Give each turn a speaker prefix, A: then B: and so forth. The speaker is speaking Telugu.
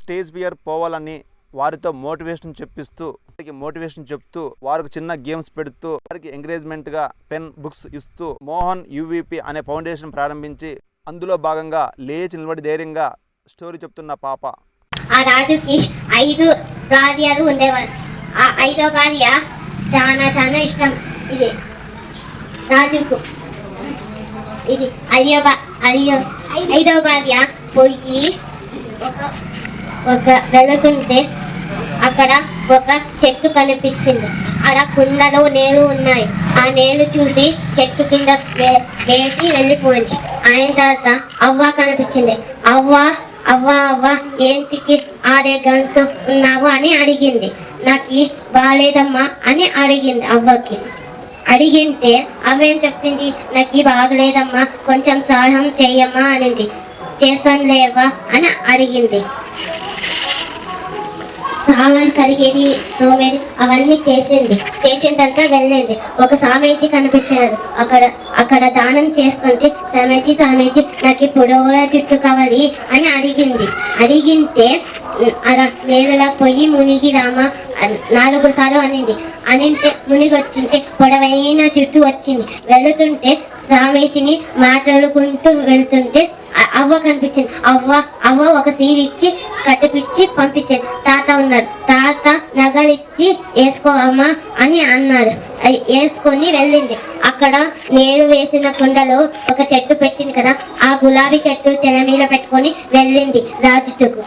A: స్టేజ్ ఫియర్ పోవాలని వారితో మోటివేషన్ చెప్పిస్తూ వారికి మోటివేషన్ చెప్తూ వారికి చిన్న గేమ్స్ పెడుతూ వారికి ఎంకరేజ్మెంట్గా పెన్ బుక్స్ ఇస్తూ మోహన్ యూవీపీ అనే ఫౌండేషన్ ప్రారంభించి అందులో భాగంగా లేచి నిలబడి ధైర్యంగా స్టోరీ చెప్తున్న పాప.
B: ఆ రాజుకి ఐదు భార్యలు ఉండేవారు ఆ ఐదో భార్య చాలా చాలా ఇష్టం. ఇది రాజుకు. ఇది అయ్యో అయ్యో ఐదో భార్య పోయి ఒక ఒక వెళుతుంటే అక్కడ ఒక చెట్టు కనిపించింది. అక్కడ కుండలో నీళ్ళు ఉన్నాయి. ఆ నీళ్ళు చూసి చెట్టు కింద వేసి వెళ్ళిపోయింది. ఆయన తర్వాత అవ్వ కనిపించింది. అవ్వ అవ్వ అవ్వ ఏంటికి ఆడే గంట ఉన్నావు అని అడిగింది. నాకు బాగాలేదమ్మా అని అడిగింది అవ్వకి. అడిగింటే అవేం చెప్పింది? నాకు బాగలేదమ్మా కొంచెం సహాయం చెయ్యమ్మా అనింది. చేస్తాను లేవా అని అడిగింది. సామాన్ కరిగేది తోమేది అవన్నీ చేసింది. చేసిన తర్వాత వెళ్ళింది. ఒక సామేజీ కనిపించాడు. అక్కడ అక్కడ దానం చేస్తుంటే సామేజీ సామేజీ నాకు పొడవ చుట్టూ కావాలి అని అడిగింది. అడిగింటే అలా నేలలో పోయి మునిగి రామ? నాలుగు సార్లు అనింది. అనింటే మునిగి వచ్చింటే పొడవైన చుట్టూ వచ్చింది. వెళుతుంటే సామేజిని మాట్లాడుకుంటూ వెళ్తుంటే అవ్వ కనిపించింది. అవ్వ అవ్వ ఒక సీరిచ్చి ఇచ్చి కట్టిపిచ్చి పంపించాడు తాత ఉన్నాడు. తాత నగలిచ్చి వేసుకో అమ్మా అని అన్నాడు. వేసుకొని వెళ్ళింది. అక్కడ నేను వేసిన కుండలో ఒక చెట్టు పెట్టింది కదా ఆ గులాబీ చెట్టు తెల మీద పెట్టుకొని వెళ్ళింది రాజుతుకు